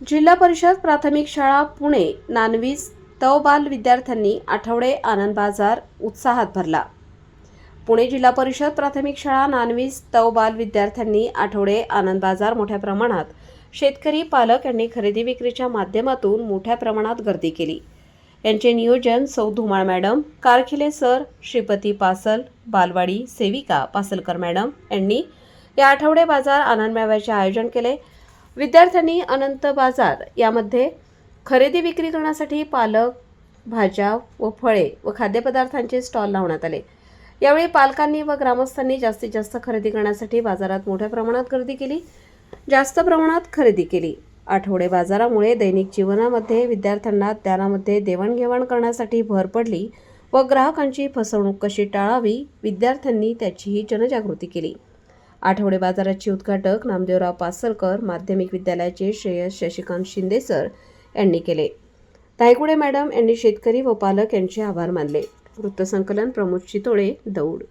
जिल्हा परिषद प्राथमिक शाळा पुणे नानवीज तवबाल विद्यार्थ्यांनी आठवडे आनंद बाजार उत्साहात भरला. पुणे जिल्हा परिषद प्राथमिक शाळा नानवीज तवबाल विद्यार्थ्यांनी आठवडे आनंद बाजार मोठ्या प्रमाणात शेतकरी पालक यांनी खरेदी विक्रीच्या माध्यमातून मोठ्या प्रमाणात गर्दी केली. यांचे नियोजन सौ धुमाळ मॅडम कारखिले सर श्रीपती पासल बालवाडी सेविका पासलकर मॅडम यांनी या आठवडे बाजार आनंद मेळाव्याचे आयोजन केले. विद्यार्थ्यांनी अनंत बाजार यामध्ये खरेदी विक्री करण्यासाठी पालक भाज्या व फळे व खाद्यपदार्थांचे स्टॉल लावण्यात आले. यावेळी पालकांनी व ग्रामस्थांनी जास्तीत जास्त खरेदी करण्यासाठी बाजारात मोठ्या प्रमाणात गर्दी केली. जास्त प्रमाणात खरेदी केली. आठवडे बाजारामुळे दैनिक जीवनामध्ये विद्यार्थ्यांना ज्ञानामध्ये देवाणघेवाण करण्यासाठी भर पडली व ग्राहकांची फसवणूक कशी टाळावी विद्यार्थ्यांनी त्याचीही जनजागृती केली. आठवडे बाजाराचे उद्घाटक नामदेवराव पासलकर माध्यमिक विद्यालयाचे श्रेयस शशिकांत शिंदे सर यांनी केले. तायकुडे मॅडम यांनी शेतकरी व पालक यांचे आभार मानले. वृत्तसंकलन प्रमोद चितोळे दौड.